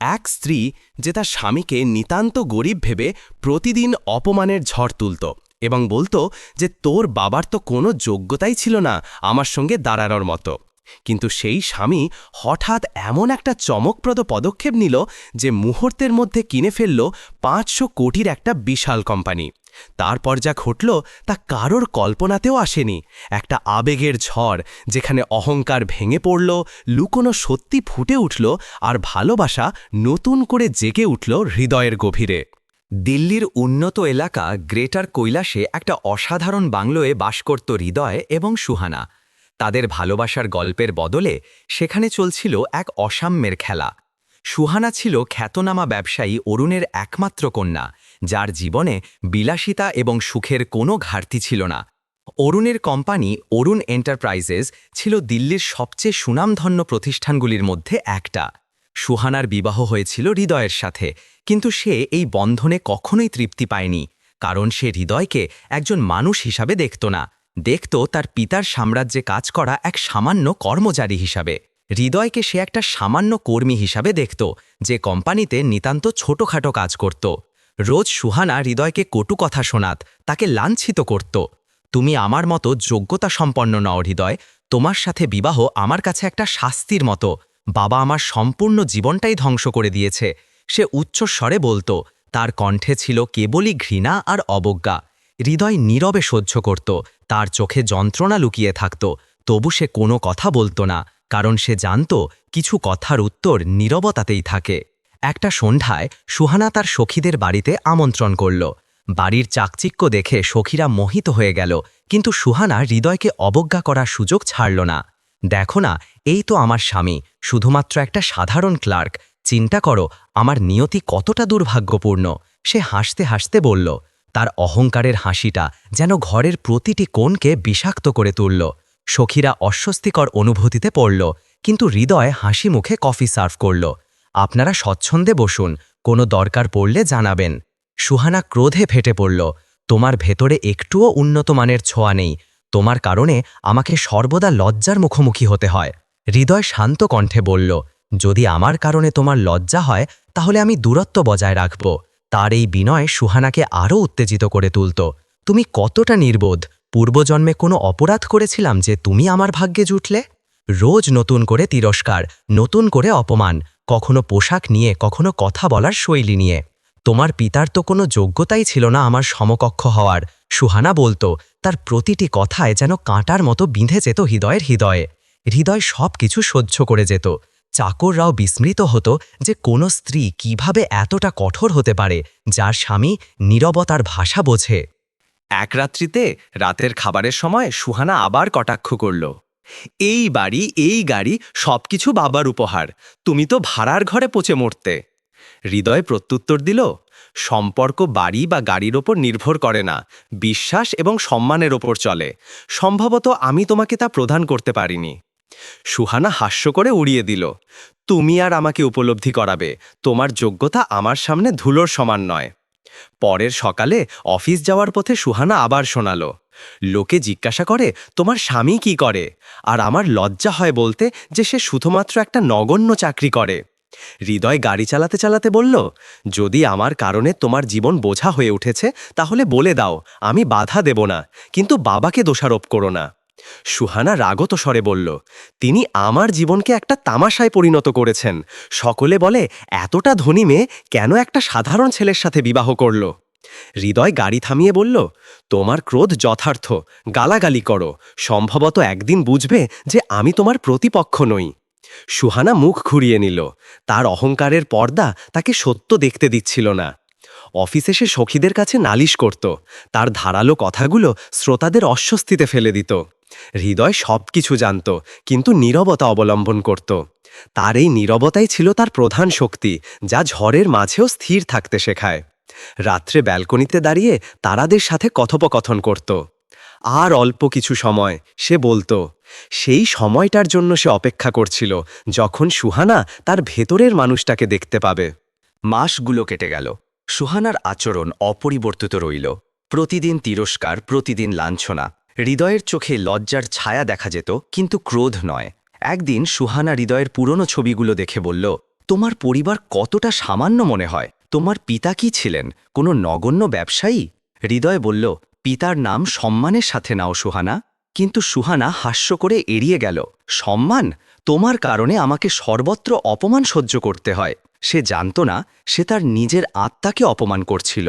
এক স্ত্রী যে তার স্বামীকে নিতান্ত গরিব ভেবে প্রতিদিন অপমানের ঝড় তুলত এবং বলতো যে তোর বাবার তো কোনো যোগ্যতাই ছিল না আমার সঙ্গে দাঁড়ানোর মতো। কিন্তু সেই স্বামী হঠাৎ এমন একটা চমকপ্রদ পদক্ষেপ নিল যে মুহূর্তের মধ্যে কিনে ফেলল পাঁচশো কোটির একটা বিশাল কোম্পানি। তারপর যা ঘটল তা কারোর কল্পনাতেও আসেনি। একটা আবেগের ঝড় যেখানে অহংকার ভেঙে পড়ল, লুকোনো সত্যি ফুটে উঠল আর ভালোবাসা নতুন করে জেগে উঠল হৃদয়ের গভীরে। দিল্লির উন্নত এলাকা গ্রেটার কৈলাসে একটা অসাধারণ বাংলোয়ে বাস করত হৃদয় এবং সুহানা। তাদের ভালোবাসার গল্পের বদলে সেখানে চলছিল এক অসাম্যের খেলা। সুহানা ছিল খ্যাতনামা ব্যবসায়ী অরুণের একমাত্র কন্যা, যার জীবনে বিলাসিতা এবং সুখের কোনো ঘাটতি ছিল না। অরুণের কোম্পানি অরুণ এন্টারপ্রাইজেস ছিল দিল্লির সবচেয়ে সুনামধন্য প্রতিষ্ঠানগুলির মধ্যে একটা। সুহানার বিবাহ হয়েছিল হৃদয়ের সাথে, কিন্তু সে এই বন্ধনে কখনোই তৃপ্তি পায়নি, কারণ সে হৃদয়কে একজন মানুষ হিসাবে দেখত না। দেখত তার পিতার সাম্রাজ্যে কাজ করা এক সামান্য কর্মচারী হিসাবে। হৃদয়কে সে একটা সামান্য কর্মী হিসাবে দেখত, যে কোম্পানিতে নিতান্ত ছোটখাটো কাজ করত। রোজ সুহানা হৃদয়কে কটু কথা শোনাত, তাকে লাঞ্ছিত করত। তুমি আমার মতো যোগ্যতা সম্পন্ন নও হৃদয়, তোমার সাথে বিবাহ আমার কাছে একটা শাস্তির মতো। বাবা আমার সম্পূর্ণ জীবনটাই ধ্বংস করে দিয়েছে। সে উচ্চস্বরে বলতো, তার কণ্ঠে ছিল কেবলই ঘৃণা আর অবজ্ঞা। হৃদয় নীরবে সহ্য করত, তার চোখে যন্ত্রণা লুকিয়ে থাকত, তবু সে কোনো কথা বলতো না, কারণ সে জানত কিছু কথার উত্তর নীরবতাতেই থাকে। একটা সন্ধ্যায় সুহানা তার সখীদের বাড়িতে আমন্ত্রণ করল। বাড়ির চাকচিক্য দেখে সখীরা মোহিত হয়ে গেল, কিন্তু সুহানা হৃদয়কে অবজ্ঞা করার সুযোগ ছাড়ল না। দেখো না, এই তো আমার স্বামী, শুধুমাত্র একটা সাধারণ ক্লার্ক। চিন্তা করো, আমার নিয়তি কতটা দুর্ভাগ্যপূর্ণ। সে হাসতে হাসতে বলল তার অহংকারের হাসিটা যেন ঘরের প্রতিটি কোণকে বিষাক্ত করে তুলল। সখীরা অস্বস্তিকর অনুভূতিতে পড়ল, কিন্তু হৃদয় হাসি মুখে কফি সার্ভ করল। আপনারা স্বচ্ছন্দে বসুন, কোনো দরকার পড়লে জানাবেন। সুহানা ক্রোধে ফেটে পড়ল, তোমার ভেতরে একটুও উন্নত মানের ছোঁয়া নেই, তোমার কারণে আমাকে সর্বদা লজ্জার মুখোমুখি হতে হয়। হৃদয় শান্ত কণ্ঠে বলল, যদি আমার কারণে তোমার লজ্জা হয়, তাহলে আমি দূরত্ব বজায় রাখব। তার এই বিনয় সুহানাকে আরও উত্তেজিত করে তুলত। তুমি কতটা নির্বোধ! পূর্বজন্মে কোনো অপরাধ করেছিলাম যে তুমি আমার ভাগ্যে জুটলে? রোজ নতুন করে তিরস্কার, নতুন করে অপমান, কখনো পোশাক নিয়ে, কখনো কথা বলার শৈলী নিয়ে। তোমার পিতার তো কোনো যোগ্যতাই ছিল না আমার সমকক্ষ হওয়ার। সুহানা বলতো, তার প্রতিটি কথায় যেন কাঁটার মতো বিঁধে যেত হৃদয়ের হৃদয়ে। হৃদয় সব কিছু সহ্য করে যেত। চাকররাও বিস্মৃত হতো যে কোনো স্ত্রী কীভাবে এতটা কঠোর হতে পারে, যার স্বামী নীরবতার ভাষা বোঝে। এক রাত্রিতে রাতের খাবারের সময় সুহানা আবার কটাক্ষ করল। এই বাড়ি, এই গাড়ি সবকিছু বাবার উপহার, তুমি তো ভাড়ার ঘরে পচে মরতে। হৃদয় প্রত্যুত্তর দিল, সম্পর্ক বাড়ি বা গাড়ির ওপর নির্ভর করে না, বিশ্বাস এবং সম্মানের ওপর চলে। সম্ভবত আমি তোমাকে তা প্রদান করতে পারিনি। সুহানা হাস্য করে উড়িয়ে দিল, তুমি আর আমাকে উপলব্ধি করাবে, তোমার যোগ্যতা আমার সামনে ধুলোর সমান নয়। পরের সকালে অফিস যাওয়ার পথে সুহানা আবার শোনালো, লোকে জিজ্ঞাসা করে, তোমার স্বামী কি করে? আর আমার লজ্জা হয় বলতে যে সে শুধুমাত্র একটা নগণ্য চাকরি করে। হৃদয় গাড়ি চালাতে চালাতে বলল, যদি আমার কারণে তোমার জীবন বোঝা হয়ে উঠেছে, তাহলে বলে দাও, আমি বাধা দেব না, কিন্তু বাবাকে দোষারোপ করো না। সুহানা রাগত স্বরে বলল, তিনি আমার জীবনকে একটা তামাশায় পরিণত করেছেন। সকলে বলে, এতটা ধনী মেয়ে কেন একটা সাধারণ ছেলের সাথে বিবাহ করল? হৃদয় গাড়ি থামিয়ে বলল, তোমার ক্রোধ যথার্থ, গালাগালি করো। সম্ভবত একদিন বুঝবে যে আমি তোমার প্রতিপক্ষ নই। সুহানা মুখ ঘুরিয়ে নিল, তার অহংকারের পর্দা তাকে সত্য দেখতে দিচ্ছিল না। অফিসে সে সখীদের কাছে নালিশ করত, তার ধারালো কথাগুলো শ্রোতাদের অস্বস্তিতে ফেলে দিত। হৃদয় সব কিছু জানত, কিন্তু নীরবতা অবলম্বন করত। তার এই নীরবতাই ছিল তার প্রধান শক্তি, যা ঝড়ের মাঝেও স্থির থাকতে শেখায়। রাত্রে ব্যালকনিতে দাঁড়িয়ে তারাদের সাথে কথোপকথন করত। আর অল্প কিছু সময় সে বলতো, সেই সময়টার জন্য সে অপেক্ষা করছিল, যখন সুহানা তার ভেতরের মানুষটাকে দেখতে পাবে। মাসগুলো কেটে গেল। সুহানার আচরণ অপরিবর্তিত রইল। প্রতিদিন তিরস্কার, প্রতিদিন লাঞ্ছনা। হৃদয়ের চোখে লজ্জার ছায়া দেখা যেত, কিন্তু ক্রোধ নয়। একদিন সুহানা হৃদয়ের পুরনো ছবিগুলো দেখে বলল, তোমার পরিবার কতটা সামান্য মনে হয়? তোমার পিতা কি ছিলেন? কোনো নগণ্য ব্যবসায়ী? হৃদয় বলল, পিতার নাম সম্মানের সাথে নাও সুহানা। কিন্তু সুহানা হাস্য করে এড়িয়ে গেল, সম্মান? তোমার কারণে আমাকে সর্বত্র অপমান সহ্য করতে হয়। সে জানত না, সে তার নিজের আত্মাকে অপমান করছিল।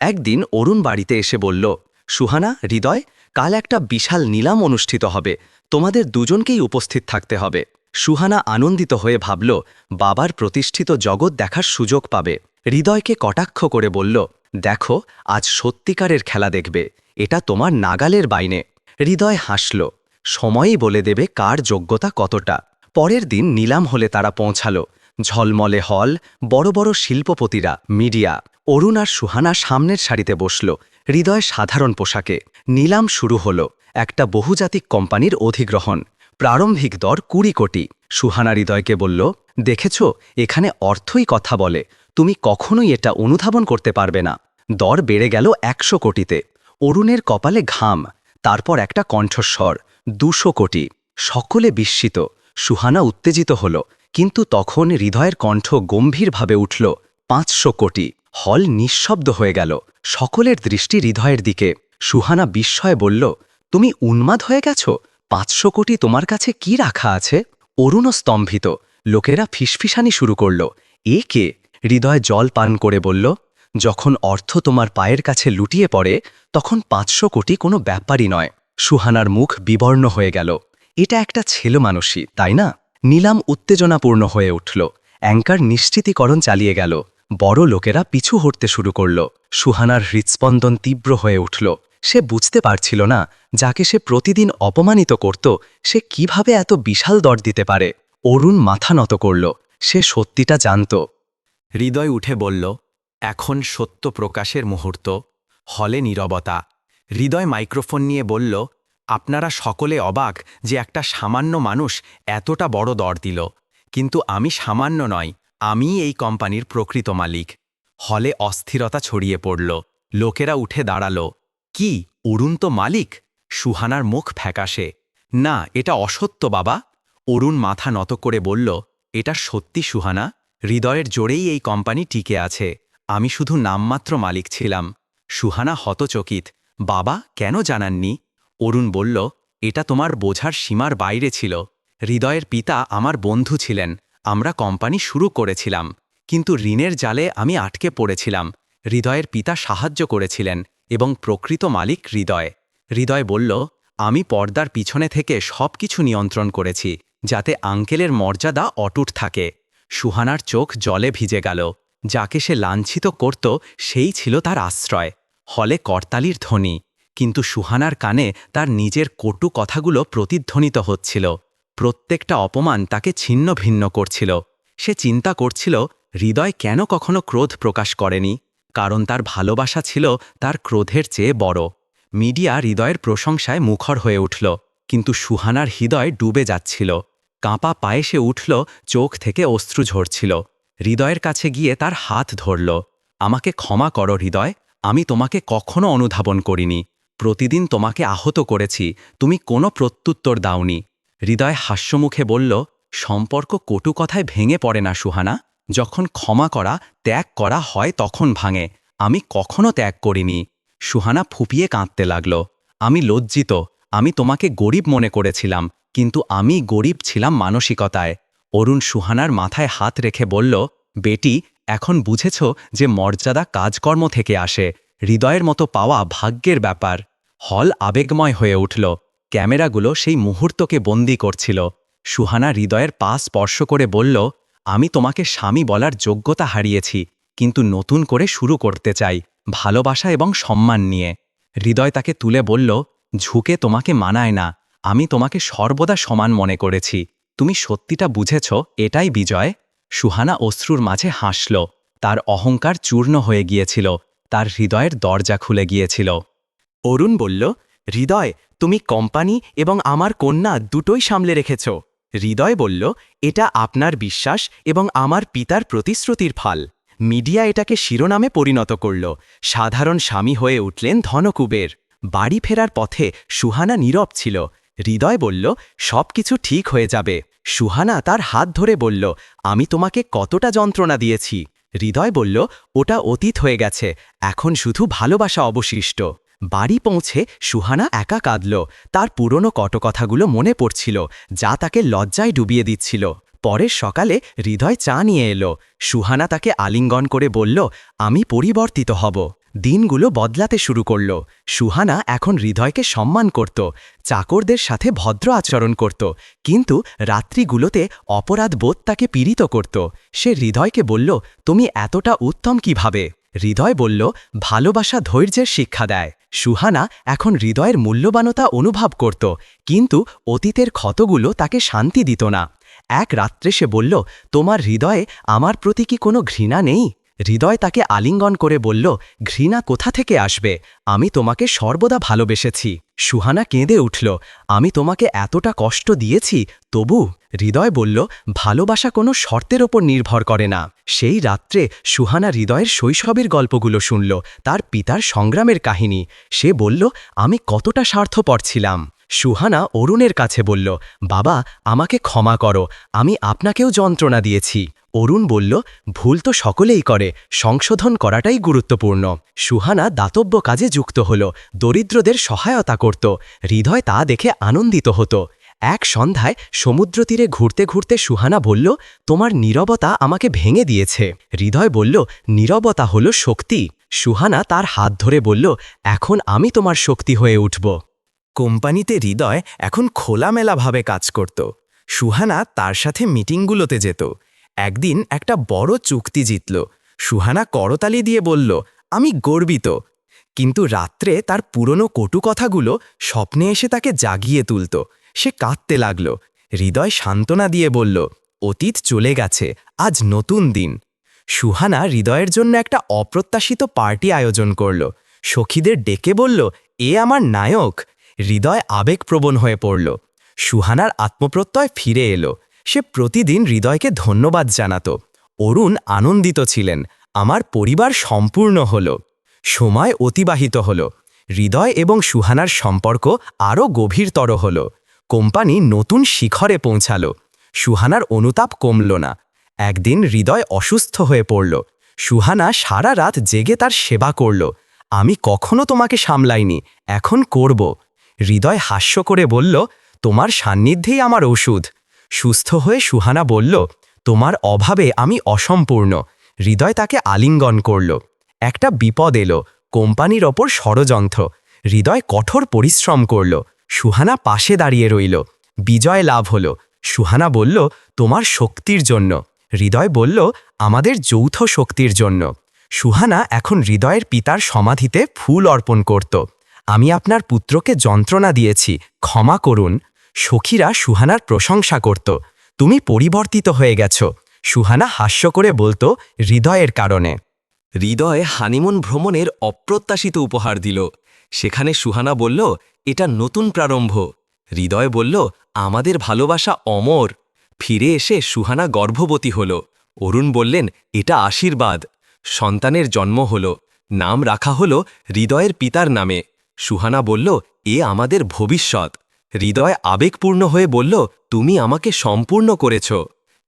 একদিন অরুণ বাড়িতে এসে বলল, সুহানা, হৃদয় কাল একটা বিশাল নিলাম অনুষ্ঠিত হবে। তোমাদের দুজনকেই উপস্থিত থাকতে হবে। সুহানা আনন্দিত হয়ে ভাবল, বাবার প্রতিষ্ঠিত জগৎ দেখার সুযোগ পাবে। হৃদয়কে কটাক্ষ করে বলল, দেখো, আজ সত্যিকারের খেলা দেখবে। এটা তোমার নাগালের বাইনে। হৃদয় হাসল, সময়ই বলে দেবে কার যোগ্যতা কতটা। পরের দিন নিলাম হলে তারা পৌঁছালো। ঝলমলে হল, বড় বড় শিল্পপতিরা, মিডিয়া, অরুণ আর সুহানা সামনের সারিতে বসল। হৃদয় সাধারণ পোশাকে নিলাম শুরু হল একটা বহুজাতিক কোম্পানির অধিগ্রহণ। প্রারম্ভিক দর কুড়ি কোটি। সুহানা হৃদয়কে বলল, দেখেছ, এখানে অর্থই কথা বলে। তুমি কখনোই এটা অনুধাবন করতে পারবে না। দর বেড়ে গেল একশো কোটিতে। অরুণের কপালে ঘাম। তারপর একটা কণ্ঠস্বর, দুশো কোটি। সকলে বিস্মিত। সুহানা উত্তেজিত হল, কিন্তু তখন হৃদয়ের কণ্ঠ গম্ভীরভাবে উঠল, পাঁচশো কোটি। হল নিঃশব্দ হয়ে গেল। সকলের দৃষ্টি হৃদয়ের দিকে। সুহানা বিস্ময়ে বলল, তুমি উন্মাদ হয়ে গেছ? পাঁচশো কোটি তোমার কাছে কি রাখা আছে? অরুণও স্তম্ভিত। লোকেরা ফিসফিসানি শুরু করল। এ কে? হৃদয় জল পান করে বলল, যখন অর্থ তোমার পায়ের কাছে লুটিয়ে পড়ে, তখন পাঁচশো কোটি কোনো ব্যাপারই নয়। সুহানার মুখ বিবর্ণ হয়ে গেল। এটা একটা ছেলে মানুষই, তাই না? নিলাম উত্তেজনাপূর্ণ হয়ে উঠল। অ্যাঙ্কার নিশ্চিতীকরণ চালিয়ে গেল। বড় লোকেরা পিছু হটতে শুরু করল। সুহানার হৃৎস্পন্দন তীব্র হয়ে উঠল। সে বুঝতে পারছিল না যাকে সে প্রতিদিন অপমানিত করত, সে কীভাবে এত বিশাল দর দিতে পারে। অরুণ মাথা নত করল। সে সত্যিটা জানত। হৃদয় উঠে বলল, এখন সত্য প্রকাশের মুহূর্ত। হলে নীরবতা। হৃদয় মাইক্রোফোন নিয়ে বলল, আপনারা সকলে অবাক যে একটা সামান্য মানুষ এতটা বড় দর দিল। কিন্তু আমি সামান্য নয় আমি এই কোম্পানির প্রকৃত মালিক। হলে অস্থিরতা ছড়িয়ে পড়ল। লোকেরা উঠে দাঁড়াল। কি, অরুণ তো মালিক? সুহানার মুখ ফ্যাকাশে। না, এটা অসত্য, বাবা। অরুণ মাথা নত করে বলল, এটা সত্যি, সুহানা। হৃদয়ের জোরেই এই কোম্পানি টিকে আছে। আমি শুধু নামমাত্র মালিক ছিলাম। সুহানা হতচকিত। বাবা, কেন জানাননি? অরুণ বলল, এটা তোমার বোঝার সীমার বাইরে ছিল। হৃদয়ের পিতা আমার বন্ধু ছিলেন। আমরা কোম্পানি শুরু করেছিলাম, কিন্তু ঋণের জালে আমি আটকে পড়েছিলাম। হৃদয়ের পিতা সাহায্য করেছিলেন এবং প্রকৃত মালিক হৃদয়। হৃদয় বলল, আমি পর্দার পিছনে থেকে সব কিছু নিয়ন্ত্রণ করেছি, যাতে আঙ্কেলের মর্যাদা অটুট থাকে সুহানার চোখ জলে ভিজে গেল। যাকে সে লাঞ্ছিত করত, সেই ছিল তার আশ্রয়। হলে করতালির ধ্বনি, কিন্তু সুহানার কানে তার নিজের কটু কথাগুলো প্রতিধ্বনিত হচ্ছিল। প্রত্যেকটা অপমান তাকে ছিন্ন ভিন্ন করছিল। সে চিন্তা করছিল, হৃদয় কেন কখনো ক্রোধ প্রকাশ করেনি? কারণ তার ভালোবাসা ছিল তার ক্রোধের চেয়ে বড়। মিডিয়া হৃদয়ের প্রশংসায় মুখর হয়ে উঠল, কিন্তু সুহানার হৃদয় ডুবে যাচ্ছিল। কাঁপা পায়ে সে উঠল, চোখ থেকে অশ্রু ঝরছিল। হৃদয়ের কাছে গিয়ে তার হাত ধরল, আমাকে ক্ষমা করো হৃদয়, আমি তোমাকে কখনো অনুধাবন করিনি। প্রতিদিন তোমাকে আহত করেছি, তুমি কোনো প্রত্যুত্তর দাওনি। হৃদয় হাস্যমুখে বলল, সম্পর্ক কটু কথায় ভেঙে পড়ে না সুহানা। যখন ক্ষমা করা, ত্যাগ করা হয় তখন ভাঙে। আমি কখনো ত্যাগ করিনি। সুহানা ফুপিয়ে কাঁদতে লাগল। আমি লজ্জিত। আমি তোমাকে গরিব মনে করেছিলাম, কিন্তু আমি গরিব ছিলাম মানসিকতায়। অরুণ সুহানার মাথায় হাত রেখে বলল, বেটি, এখন বুঝেছ যে মর্যাদা কাজকর্ম থেকে আসে। হৃদয়ের মতো পাওয়া ভাগ্যের ব্যাপার। হল আবেগময় হয়ে উঠল। ক্যামেরাগুলো সেই মুহূর্তকে বন্দি করছিল। সুহানা হৃদয়ের পা স্পর্শ করে বলল, আমি তোমাকে স্বামী বলার যোগ্যতা হারিয়েছি, কিন্তু নতুন করে শুরু করতে চাই, ভালোবাসা এবং সম্মান নিয়ে। হৃদয় তাকে তুলে বলল, ঝুঁকে তোমাকে মানায় না, আমি তোমাকে সর্বদা সমান মনে করেছি। তুমি সত্যিটা বুঝেছ, এটাই বিজয়? সুহানা অশ্রুর মাঝে হাসল। তার অহংকার চূর্ণ হয়ে গিয়েছিল, তার হৃদয়ের দরজা খুলে গিয়েছিল। অরুণ বলল হৃদয়, তুমি কোম্পানি এবং আমার কন্যা দুটোই সামলে রেখেছ। হৃদয় বলল, এটা আপনার বিশ্বাস এবং আমার পিতার প্রতিশ্রুতির ফল। মিডিয়া এটাকে শিরোনামে পরিণত করল। সাধারণ স্বামী হয়ে উঠলেন ধনকুবের। বাড়ি ফেরার পথে সুহানা নীরব ছিল। হৃদয় বলল সব কিছু ঠিক হয়ে যাবে। সুহানা তার হাত ধরে বলল, আমি তোমাকে কতটা যন্ত্রণা দিয়েছি? হৃদয় বলল, ওটা অতীত হয়ে গেছে। এখন শুধু ভালোবাসা অবশিষ্ট। বাড়ি পৌঁছে সুহানা একা কাঁদল। তার পুরনো কটকথাগুলো মনে পড়ছিল, যা তাকে লজ্জায় ডুবিয়ে দিচ্ছিল। পরের সকালে হৃদয় চা নিয়ে এলো। সুহানা তাকে আলিঙ্গন করে বলল, আমি পরিবর্তিত হব। দিনগুলো বদলাতে শুরু করল। সুহানা এখন হৃদয়কে সম্মান করত, চাকরদের সাথে ভদ্র আচরণ করত, কিন্তু রাত্রিগুলোতে অপরাধ বোধ তাকে পীড়িত করত। সে হৃদয়কে বলল, তুমি এতটা উত্তম কীভাবে? হৃদয় বলল, ভালোবাসা ধৈর্যের শিক্ষা দেয়। সুহানা এখন হৃদয়ের মূল্যবানতা অনুভব করত, কিন্তু অতীতের ক্ষতগুলো তাকে শান্তি দিত না। এক রাত্রে সে বলল, তোমার হৃদয়ে আমার প্রতি কি কোনো ঘৃণা নেই? হৃদয় তাকে আলিঙ্গন করে বলল, ঘৃণা কোথা থেকে আসবে? আমি তোমাকে সর্বদা ভালোবেসেছি। সুহানা কেঁদে উঠল, আমি তোমাকে এতটা কষ্ট দিয়েছি, তবু? হৃদয় বলল, ভালোবাসা কোনো শর্তের ওপর নির্ভর করে না। সেই রাত্রে সুহানা হৃদয়ের শৈশবের গল্পগুলো শুনল, তার পিতার সংগ্রামের কাহিনী। সে বলল, আমি কতটা স্বার্থপর ছিলাম। সুহানা অরুণের কাছে বলল, বাবা, আমাকে ক্ষমা করো, আমি আপনাকেও যন্ত্রণা দিয়েছি। অরুণ বলল, ভুল তো সকলেই করে, সংশোধন করাটাই গুরুত্বপূর্ণ। সুহানা দাতব্য কাজে যুক্ত হল, দরিদ্রদের সহায়তা করত, হৃদয় তা দেখে আনন্দিত হতো। এক সন্ধ্যায় সমুদ্র তীরে ঘুরতে ঘুরতে সুহানা বলল, তোমার নীরবতা আমাকে ভেঙে দিয়েছে। হৃদয় বলল, নীরবতা হল শক্তি। সুহানা তার হাত ধরে বলল, এখন আমি তোমার শক্তি হয়ে উঠব। কোম্পানিতে হৃদয় এখন খোলামেলাভাবে কাজ করত। সুহানা তার সাথে মিটিংগুলোতে যেত। একদিন একটা বড় চুক্তি জিতল। সুহানা করতালি দিয়ে বলল, আমি গর্বিত। কিন্তু রাত্রে তার পুরনো কটু কথাগুলো স্বপ্নে এসে তাকে জাগিয়ে তুলত। সে কাঁদতে লাগল। হৃদয় সান্ত্বনা দিয়ে বলল, অতীত চলে গেছে। আজ নতুন দিন। সুহানা হৃদয়ের জন্য একটা অপ্রত্যাশিত পার্টি আয়োজন করল। সখীদের ডেকে বলল, এ আমার নায়ক। হৃদয় আবেগপ্রবণ হয়ে পড়ল। সুহানার আত্মপ্রত্যয় ফিরে এলো। সে প্রতিদিন হৃদয়কে ধন্যবাদ জানাত। অরুণ আনন্দিত ছিলেন। আমার পরিবার সম্পূর্ণ হল। সময় অতিবাহিত হল। হৃদয় এবং সুহানার সম্পর্ক আরও গভীরতর হল। কোম্পানি নতুন শিখরে পৌঁছাল। সুহানার অনুতাপ কমল না। একদিন হৃদয় অসুস্থ হয়ে পড়ল। সুহানা সারা রাত জেগে তার সেবা করল। আমি কখনো তোমাকে সামলাইনি। এখন করব। হৃদয় হাস্য করে বলল, তোমার সান্নিধ্যেই আমার ওষুধ। সুস্থ হয়ে সুহানা বলল, তোমার অভাবে আমি অসম্পূর্ণ। হৃদয় তাকে আলিঙ্গন করল। একটা বিপদ এলো, কোম্পানির ওপর ষড়যন্ত্র। হৃদয় কঠোর পরিশ্রম করল। সুহানা পাশে দাঁড়িয়ে রইল। বিজয় লাভ হল। সুহানা বলল, তোমার শক্তির জন্য। হৃদয় বলল, আমাদের যৌথ শক্তির জন্য। সুহানা এখন হৃদয়ের পিতার সমাধিতে ফুল অর্পণ করত। আমি আপনার পুত্রকে যন্ত্রণা দিয়েছি, ক্ষমা করুন। সখীরা সুহানার প্রশংসা করত। তুমি পরিবর্তিত হয়ে গেছ। সুহানা হাস্য করে বলতো হৃদয়ের কারণে। হৃদয় হানিমুন ভ্রমণের অপ্রত্যাশিত উপহার দিল। সেখানে সুহানা বলল, এটা নতুন প্রারম্ভ। হৃদয় বলল, আমাদের ভালোবাসা অমর। ফিরে এসে সুহানা গর্ভবতী হল। অরুণ বললেন, এটা আশীর্বাদ। সন্তানের জন্ম হল। নাম রাখা হল হৃদয়ের পিতার নামে। সুহানা বলল, এ আমাদের ভবিষ্যৎ। হৃদয় আবেগপূর্ণ হয়ে বলল, তুমি আমাকে সম্পূর্ণ করেছ।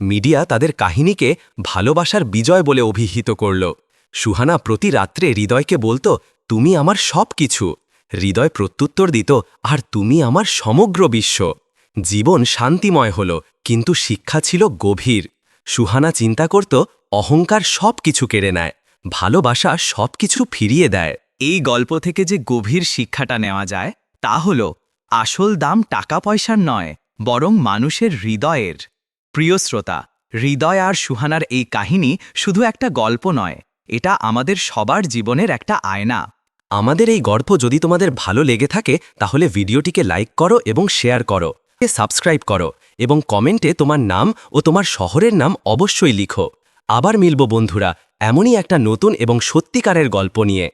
মিডিয়া তাদের কাহিনীকে ভালোবাসার বিজয় বলে অভিহিত করল। সুহানা প্রতি রাত্রে হৃদয়কে বলতো, তুমি আমার সব কিছু হৃদয় প্রত্যুত্তর দিত, আর তুমি আমার সমগ্র বিশ্ব। জীবন শান্তিময় হল, কিন্তু শিক্ষা ছিল গভীর। সুহানা চিন্তা করত, অহংকার সব কিছু কেড়ে নেয়। ভালোবাসা সব কিছু ফিরিয়ে দেয়। এই গল্প থেকে যে গভীর শিক্ষাটা নেওয়া যায়, তা হল, আসল দাম টাকা পয়সার নয়, বরং মানুষের হৃদয়ের। প্রিয় শ্রোতা, হৃদয় আর সুহানার এই কাহিনী শুধু একটা গল্প নয়, এটা আমাদের সবার জীবনের একটা আয়না। আমাদের এই গল্প যদি তোমাদের ভালো লেগে থাকে, তাহলে ভিডিওটিকে লাইক করো এবং শেয়ার করো সাবস্ক্রাইব করো, এবং কমেন্টে তোমার নাম ও তোমার শহরের নাম অবশ্যই লিখো। আবার মিলব বন্ধুরা, এমনই একটা নতুন এবং সত্যিকারের গল্প নিয়ে।